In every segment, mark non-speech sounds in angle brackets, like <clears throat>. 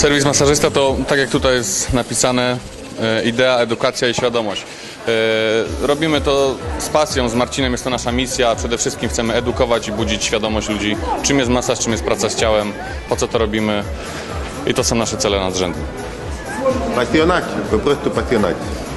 Serwis masażysta to, tak jak tutaj jest napisane, e, idea, edukacja i świadomość. E, Robimy to z pasją, z Marcinem jest to nasza misja. Przede wszystkim chcemy edukować i budzić świadomość ludzi, czym jest masaż, czym jest praca z ciałem, po co to robimy. I to są nasze cele nadrzędne. Pasjonaci, po prostu pasjonaci.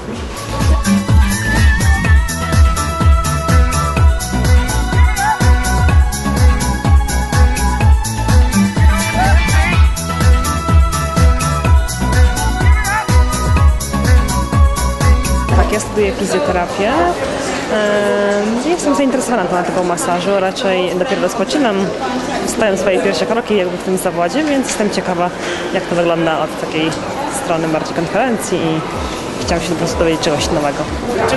Ja studiuję fizjoterapię. Jestem zainteresowana tematyką masażu, raczej dopiero rozpoczynam, stają swoje pierwsze kroki jakby w tym zawodzie, więc jestem ciekawa, jak to wygląda od takiej strony bardziej konferencji i chciałam się po prostu dowiedzieć czegoś nowego.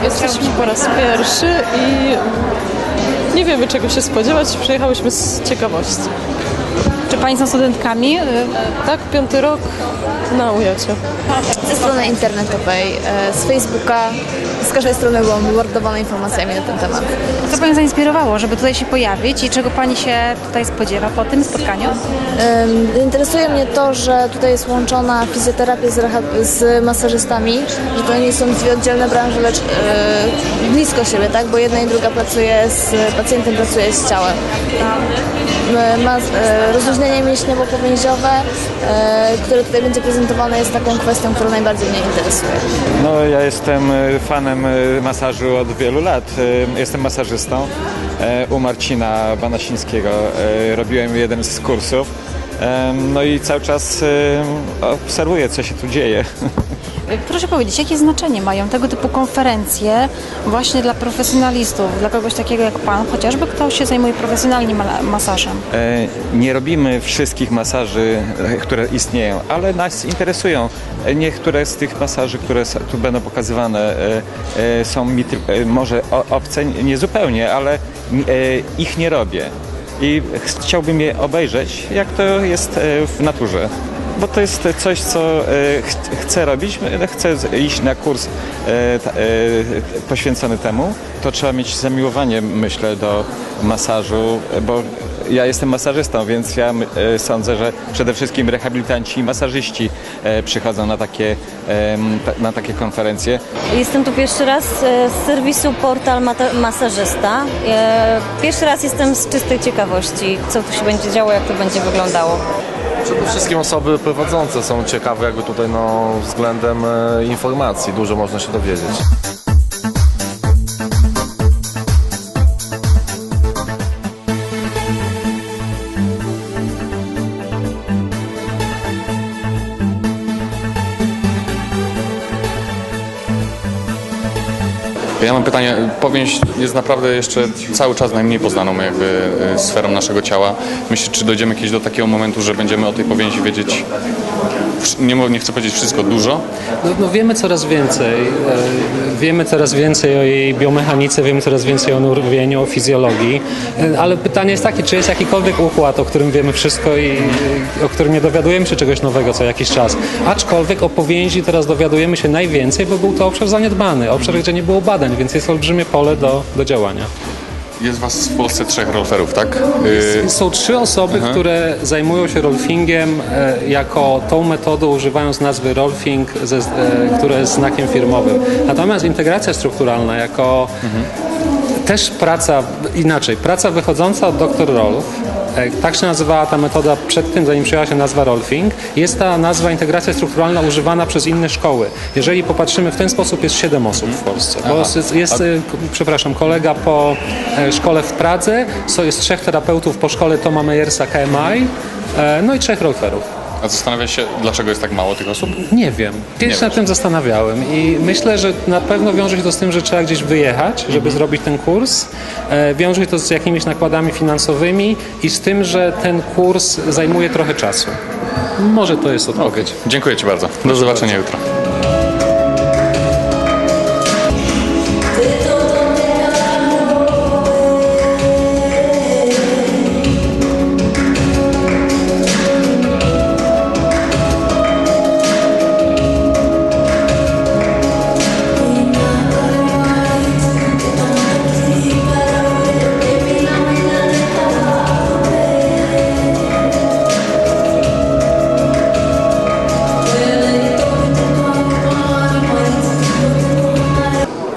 Jesteśmy po raz pierwszy i nie wiemy czego się spodziewać. Przyjechałyśmy z ciekawości. Czy Pani są studentkami? Tak, piąty rok na ujacie. ze strony internetowej, e, z Facebooka, z każdej strony byłam bombardowana informacjami na ten temat. Co Panią zainspirowało, żeby tutaj się pojawić i czego Pani się tutaj spodziewa po tym spotkaniu? Interesuje mnie to, że tutaj jest łączona fizjoterapia z, z masażystami, że to nie są dwie oddzielne branże, lecz e, blisko siebie, tak? Bo jedna i druga pracuje z pacjentem, pracuje z ciałem. M- Ma, e, rozluźnienie mięśniowo-powięziowe, e, które tutaj będzie prezentowane, jest taką kwestią, która najbardziej mnie interesuje. No, ja jestem e, fanem e, masażu od wielu lat. E, Jestem masażystą. E, U Marcina Banasińskiego e, robiłem jeden z kursów. E, No i cały czas e, obserwuję, co się tu dzieje. Proszę powiedzieć, jakie znaczenie mają tego typu konferencje właśnie dla profesjonalistów, dla kogoś takiego jak Pan, chociażby kto się zajmuje profesjonalnie ma- masażem? E, Nie robimy wszystkich masaży, e, które istnieją, ale nas interesują. E, Niektóre z tych masaży, które tu będą pokazywane, e, e, są mi e, może obce, nie zupełnie, ale e, ich nie robię. I ch- chciałbym je obejrzeć, jak to jest e, w naturze. Bo to jest coś, co e, ch- chcę robić. E, Chcę iść na kurs poświęcony temu. To trzeba mieć zamiłowanie, myślę, do masażu, bo ja jestem masażystą, więc ja e, sądzę, że przede wszystkim rehabilitanci i masażyści e, przychodzą na takie, na takie konferencje. Jestem tu pierwszy raz e, z serwisu Portal Masażysta. Pierwszy raz jestem z czystej ciekawości, co tu się będzie działo, jak to będzie wyglądało. Przede wszystkim osoby prowadzące są ciekawe jakby tutaj no, względem informacji. Dużo można się dowiedzieć. Ja mam pytanie, powieść jest naprawdę jeszcze cały czas najmniej poznaną jakby e, sferą naszego ciała. Myślę, czy dojdziemy kiedyś do takiego momentu, że będziemy o tej powieści wiedzieć, nie, nie chcę powiedzieć wszystko, dużo, No, no wiemy coraz więcej. E, Wiemy coraz więcej o jej biomechanice, wiemy coraz więcej o nurwieniu, o fizjologii, E, ale pytanie jest takie, czy jest jakikolwiek układ, o którym wiemy wszystko i o którym nie dowiadujemy się czegoś nowego co jakiś czas. Aczkolwiek o powięzi teraz dowiadujemy się najwięcej, bo był to obszar zaniedbany, obszar, gdzie nie było badań, więc jest olbrzymie pole do, do działania. Jest was w Polsce trzech rolferów, tak? Y, Są trzy osoby, które zajmują się rolfingiem e, jako tą metodą, używając nazwy rolfing, ze, e, które jest znakiem firmowym. Natomiast integracja strukturalna jako też praca, inaczej, praca wychodząca od dr Rolf, tak się nazywała ta metoda przed tym, zanim przyjęła się nazwa Rolfing, jest ta nazwa integracja strukturalna używana przez inne szkoły. Jeżeli popatrzymy w ten sposób, jest siedem osób w Polsce. Bo jest, jest k- przepraszam, kolega po e, szkole w Pradze, so jest trzech terapeutów po szkole Toma Meyersa KMI, e, no i trzech rolferów. A zastanawia się, dlaczego jest tak mało tych osób? Nie wiem. Kiedyś się nad tym zastanawiałem i myślę, że na pewno wiąże się to z tym, że trzeba gdzieś wyjechać, żeby zrobić ten kurs. E, wiąże się to z jakimiś nakładami finansowymi i z tym, że ten kurs zajmuje trochę czasu. Może to jest odpowiedź. Dziękuję Ci bardzo. Do zobaczenia jutro.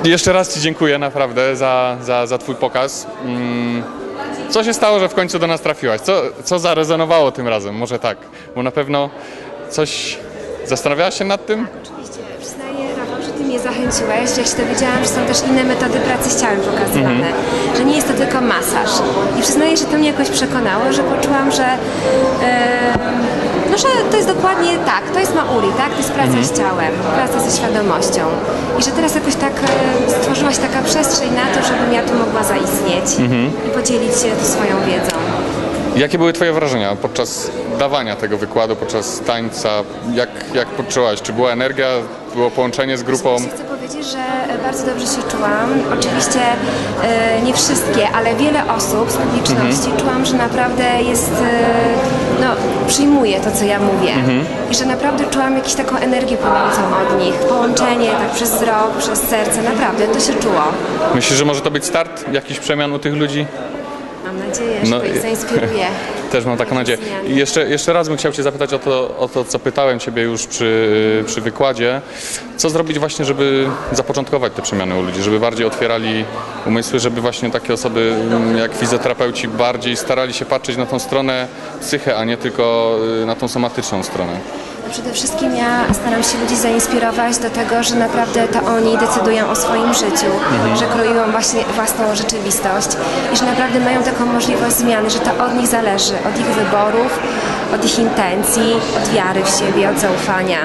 Jeszcze raz Ci dziękuję naprawdę za, za, za Twój pokaz. Mm, Co się stało, że w końcu do nas trafiłaś? Co, co zarezonowało tym razem? Może tak, bo na pewno coś zastanawiałaś się nad tym? Oczywiście, przyznaję Rafał, że Ty mnie zachęciłeś. Ja się dowiedziałam, że są też inne metody pracy z ciałem pokazywane, że nie jest to tylko masaż. I przyznaję, że to mnie jakoś przekonało, że poczułam, że, e, że to jest dokładnie tak, to jest Mauri, tak? To jest praca z ciałem, praca ze świadomością. I że teraz jakoś tak e, stworzyłaś taka przestrzeń na to, żebym ja tu mogła zaistnieć i podzielić się tu swoją wiedzą. Jakie były Twoje wrażenia podczas dawania tego wykładu, podczas tańca? Jak, jak poczułaś? Czy była energia, było połączenie z grupą? Chcę powiedzieć, że bardzo dobrze się czułam. Oczywiście e, nie wszystkie, ale wiele osób z publiczności czułam, że naprawdę jest, e, no, przyjmuje to, co ja mówię. I że naprawdę czułam jakąś taką energię płynącą od nich. Połączenie tak przez wzrok, przez serce. Naprawdę to się czuło. Myślisz, że może to być start jakichś przemian u tych ludzi? Mam nadzieję, że No to ich zainspiruje. <laughs> Też mam taką nadzieję. I jeszcze, jeszcze raz bym chciał Cię zapytać o to, o to, co pytałem Ciebie już przy, przy wykładzie. Co zrobić właśnie, żeby zapoczątkować te przemiany u ludzi, żeby bardziej otwierali umysły, żeby właśnie takie osoby mm, jak fizjoterapeuci bardziej starali się patrzeć na tą stronę psychę, a nie tylko y, na tą somatyczną stronę. Przede wszystkim ja staram się ludzi zainspirować do tego, że naprawdę to oni decydują o swoim życiu, że kreują właśnie własną rzeczywistość i że naprawdę mają taką możliwość zmiany, że to od nich zależy, od ich wyborów, od ich intencji, od wiary w siebie, od zaufania.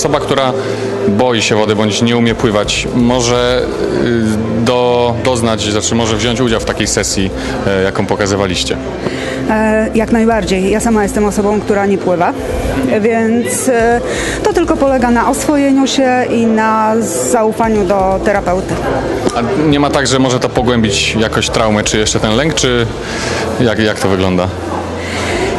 Osoba, która boi się wody bądź nie umie pływać, może y, do, doznać, znaczy może wziąć udział w takiej sesji, e, jaką pokazywaliście? E, Jak najbardziej. Ja sama jestem osobą, która nie pływa, więc e, to tylko polega na oswojeniu się i na zaufaniu do terapeuty. A nie ma tak, że może to pogłębić jakoś traumę, czy jeszcze ten lęk, czy jak, jak to wygląda?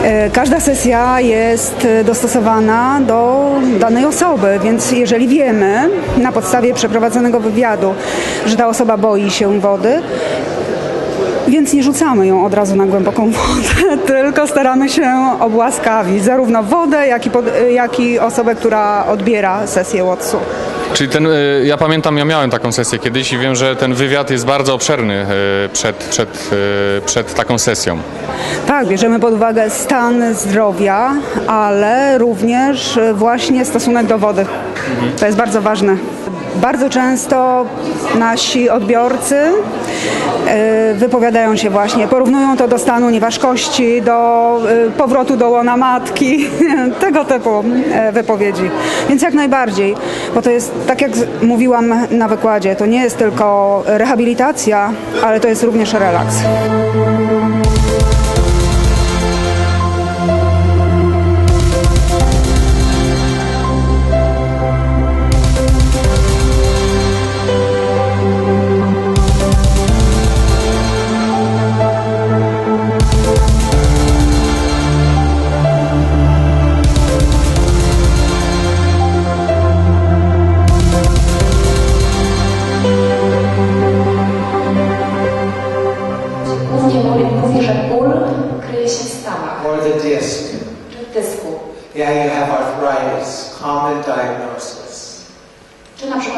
E, Każda sesja jest e, dostosowana do danej osoby, więc jeżeli wiemy na podstawie przeprowadzonego wywiadu, że ta osoba boi się wody, więc nie rzucamy ją od razu na głęboką wodę, <laughs> tylko staramy się obłaskawić zarówno wodę, jak i, pod, jak i osobę, która odbiera sesję WOTS-u. Czyli ten, y, ja pamiętam, ja miałem taką sesję kiedyś i wiem, że ten wywiad jest bardzo obszerny y, przed, przed, y, przed taką sesją. Tak, bierzemy pod uwagę stan zdrowia, ale również e, właśnie stosunek do wody. To jest bardzo ważne. Bardzo często nasi odbiorcy e, wypowiadają się właśnie, porównują to do stanu nieważkości, do e, powrotu do łona matki, <laughs> tego typu e, wypowiedzi. Więc jak najbardziej, bo to jest, tak jak mówiłam na wykładzie, to nie jest tylko rehabilitacja, ale to jest również relaks.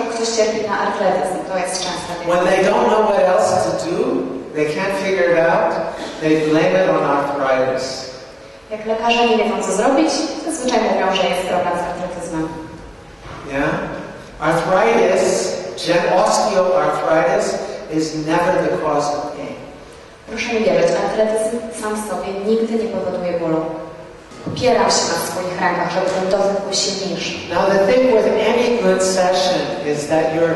Na ktoś cierpi na artretyzm, to jest. When they don't know what else to do, they can't figure it out, they blame it on arthritis. Jak lekarze nie wiedzą co zrobić, zazwyczaj mówią, że jest problem z artretyzmem. Yeah? Arthritis, osteoarthritis, is never the cause of pain. Proszę mi wierzyć, artretyzm sam w sobie nigdy nie powoduje bólu. Opieram się na swoich rękach, żeby ten dotyk był silniejszy. Now the thing with any good session is that you're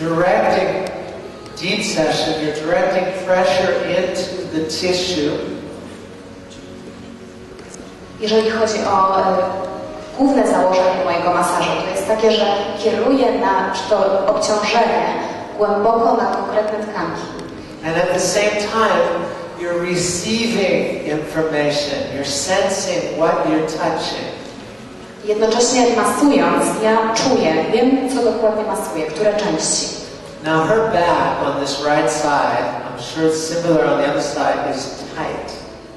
directing, deep session, you're directing pressure into the tissue Jeżeli chodzi o e, główne założenie mojego masażu, to jest takie, że kieruję na to obciążenie głęboko na konkretne tkanki. And at the same time, you're receiving information, you're sensing what you're touching. Jednocześnie masując, ja czuję, wiem co dokładnie masuję, które części. Now her back on this right side, I'm sure it's similar on the other side, is tight.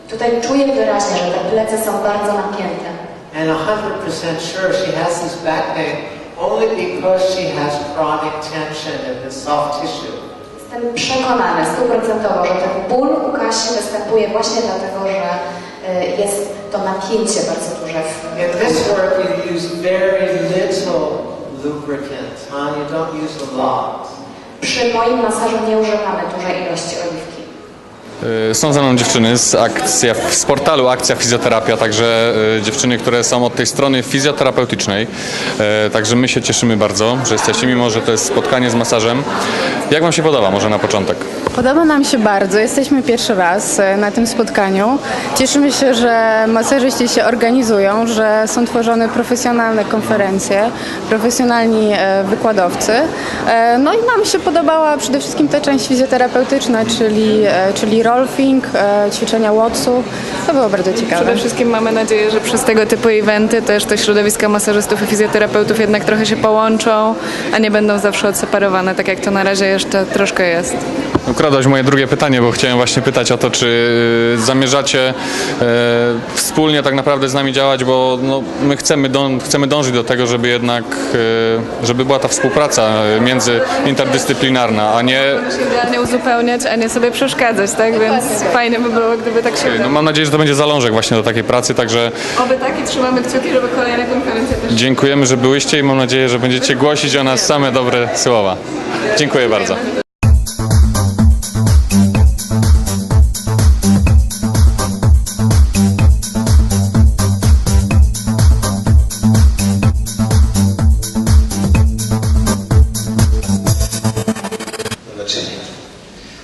Tutaj czuję wyraźnie, że te plecy są bardzo napięte. And 100% sure she has this back pain only because she has chronic tension in the soft tissue. Jestem przekonana stuprocentowo, że ten ból u Kasi występuje właśnie dlatego, że y, jest to napięcie bardzo duże w In this work you use very little lubricant, huh? You don't use a lot. Przy moim masażu nie używamy dużej ilości oliwki. Y, Są ze mną dziewczyny z, akcja, z portalu Akcja Fizjoterapia, także y, dziewczyny, które są od tej strony fizjoterapeutycznej. Y, Także my się cieszymy bardzo, że jesteście, mimo że to jest spotkanie z masażem. Jak Wam się podoba, może na początek? Podoba nam się bardzo. Jesteśmy pierwszy raz e, na tym spotkaniu. Cieszymy się, że masażyści się organizują, że są tworzone profesjonalne konferencje, profesjonalni e, wykładowcy. E, No i nam się podobała przede wszystkim ta część fizjoterapeutyczna, czyli, czyli rolfing, ćwiczenia Watsu. To było bardzo ciekawe. Przede wszystkim mamy nadzieję, że przez tego typu eventy też te środowiska masażystów i fizjoterapeutów jednak trochę się połączą, a nie będą zawsze odseparowane, tak jak to na razie jeszcze troszkę jest. Ukradłaś moje drugie pytanie, bo chciałem właśnie pytać o to, czy y, zamierzacie e, wspólnie tak naprawdę z nami działać, bo no, my chcemy, dą- chcemy dążyć do tego, żeby jednak, e, żeby była ta współpraca e, międzyinterdyscyplinarna, a nie się idealnie uzupełniać, a nie sobie przeszkadzać, tak? Więc fajnie by było, gdyby tak się No mam nadzieję, że to będzie zalążek właśnie do takiej pracy, także Oby tak i trzymamy kciuki, żeby kolejne konferencje też dziękujemy, że byłyście i mam nadzieję, że będziecie głosić o nas same dobre słowa. Dziękuję bardzo. Zobaczenia.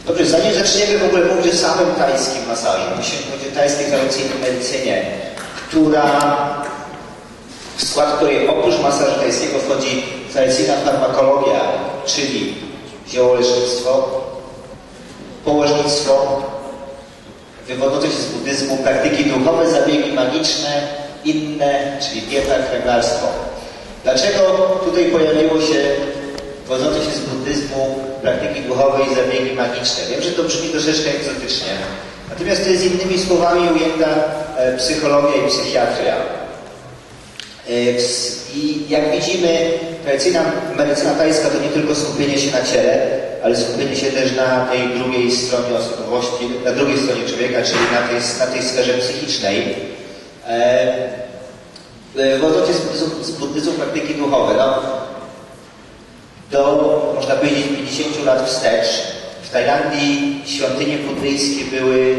Dobrze, zanim zaczniemy w ogóle mówić o samym tajskim masażu, musimy mówić o tajskiej tradycyjnej medycynie, która, w skład której oprócz masażu tajskiego wchodzi tradycyjna farmakologia, czyli ziołolecznictwo, położnictwo, wywodzące się z buddyzmu, praktyki duchowe, zabiegi magiczne, inne, czyli dieta, kręglarstwo. Dlaczego tutaj pojawiło się wywodzące się z buddyzmu praktyki duchowe i zabiegi magiczne? Wiem, że to brzmi troszeczkę egzotycznie, natomiast to jest innymi słowami ujęta e, psychologia i psychiatria. E, I jak widzimy, tradycyjna medycyna tajska to nie tylko skupienie się na ciele, ale skupienie się też na tej drugiej stronie osobowości, na drugiej stronie człowieka, czyli na tej, na tej sferze psychicznej. Buddyzmu, z buddyzmu praktyki duchowe. No, do, można powiedzieć, 50 lat wstecz w Tajlandii świątynie buddyjskie były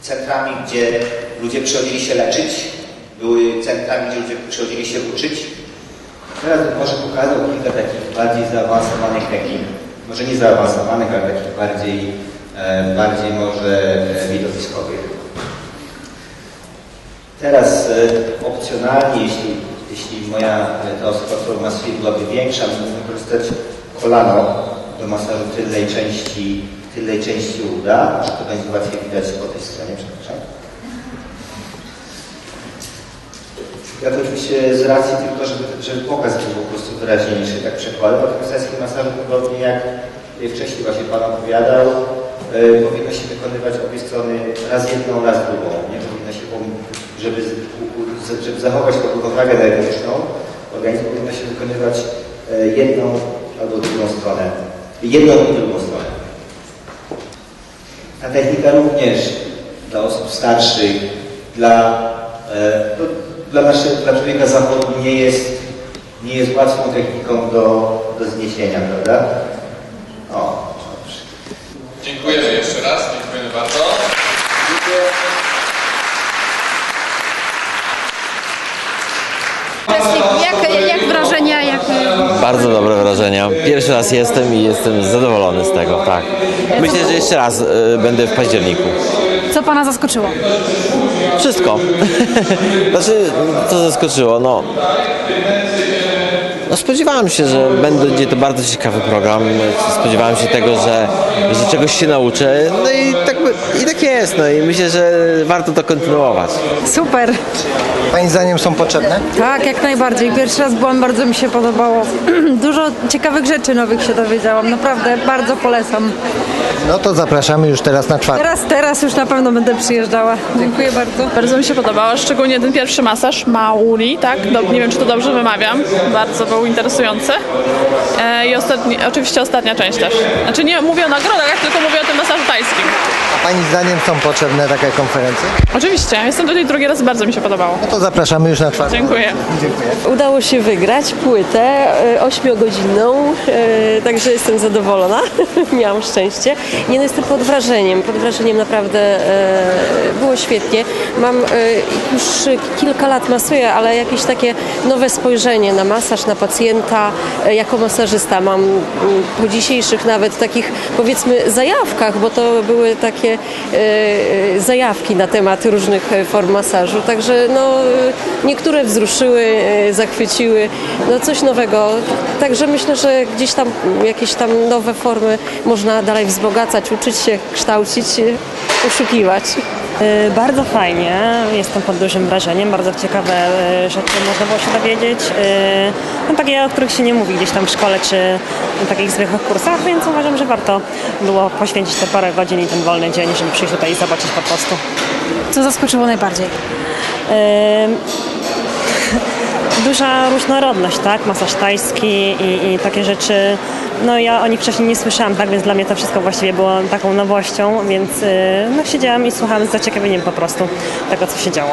centrami, gdzie ludzie przychodzili się leczyć, były centrami, gdzie ludzie przychodzili się uczyć. Teraz bym może pokazał kilka takich bardziej zaawansowanych technik. Może nie zaawansowanych, ale takich bardziej, e, bardziej może e, widowiskowych. Teraz e, opcjonalnie, jeśli, jeśli moja e, ta osoba, którą masuję byłaby większa, mógłbym wykorzystać kolano do masażu tylnej części, tylnej części uda, to będzie łatwiej widać po tej stronie, przepraszam. Ja to oczywiście z racji tylko, żeby, żeby pokaz był po prostu wyraźniejszy, tak przekładam. Natomiast masaż podobnie jak wcześniej właśnie Pan opowiadał, powinno się wykonywać obie strony raz jedną, raz drugą. Nie powinno się, żeby, żeby zachować tą równowagę energetyczną, organizm powinno się wykonywać e, jedną albo drugą stronę. Jedną i drugą stronę. Ta technika również dla osób starszych, dla, e, no, dla, nasze, dla człowieka zawodu nie jest, nie jest łatwą techniką do, do zniesienia, prawda? O, dobrze. Dziękujemy jeszcze raz, dziękujemy bardzo. Jak, jak wrażenia, jak... Bardzo dobre wrażenia. Pierwszy raz jestem i jestem zadowolony z tego, tak. Myślę, że jeszcze raz y, będę w październiku. Co Pana zaskoczyło? Wszystko. <laughs> znaczy, co zaskoczyło? No, no spodziewałem się, że będzie to bardzo ciekawy program. Spodziewałem się tego, że, że czegoś się nauczę. No i tak, by- i tak jest. No i myślę, że warto to kontynuować. Super. Pani zdaniem są potrzebne? Tak, jak najbardziej. Pierwszy raz byłam, bardzo mi się podobało. <clears throat> Dużo ciekawych rzeczy nowych się dowiedziałam. Naprawdę bardzo polecam. No to zapraszamy już teraz na czwartek. Teraz, teraz już na pewno będę przyjeżdżała. Dziękuję bardzo. Bardzo mi się podobało, szczególnie ten pierwszy masaż, Mauri, tak? Do, nie wiem, czy to dobrze wymawiam. Bardzo był interesujący. E, I ostatni, oczywiście ostatnia część też. Znaczy nie mówię o nagrodach, tylko mówię o tym masażu tajskim. A Pani zdaniem są potrzebne takie konferencje? Oczywiście, jestem tutaj drugi raz, bardzo mi się podobało. No to zapraszamy już na czwartek. Dziękuję. Udało się wygrać płytę e, ośmiogodzinną, e, także jestem zadowolona. <laughs> Miałam szczęście. Nie no, jestem pod wrażeniem, pod wrażeniem naprawdę e, było świetnie. Mam e, już kilka lat masuję, ale jakieś takie nowe spojrzenie na masaż, na pacjenta e, jako masażysta. Mam mm, po dzisiejszych nawet takich powiedzmy zajawkach, bo to były takie e, e, zajawki na temat różnych form masażu, także no, niektóre wzruszyły, zachwyciły, no coś nowego. Także myślę, że gdzieś tam jakieś tam nowe formy można dalej wzbogacać, uczyć się, kształcić, poszukiwać. Bardzo fajnie, jestem pod dużym wrażeniem, bardzo ciekawe e, rzeczy można było się dowiedzieć. E, No, takie, o których się nie mówi gdzieś tam w szkole czy na takich zwykłych kursach, więc uważam, że warto było poświęcić te parę godzin i ten wolny dzień, żeby przyjść tutaj i zobaczyć po prostu. Co zaskoczyło najbardziej? E, <laughs> Duża różnorodność, tak? Masaż tajski i, i takie rzeczy. No ja o nich wcześniej nie słyszałam, tak? Więc dla mnie to wszystko właściwie było taką nowością, więc e, no, siedziałam i słuchałam z zaciekawieniem po prostu tego, co się działo.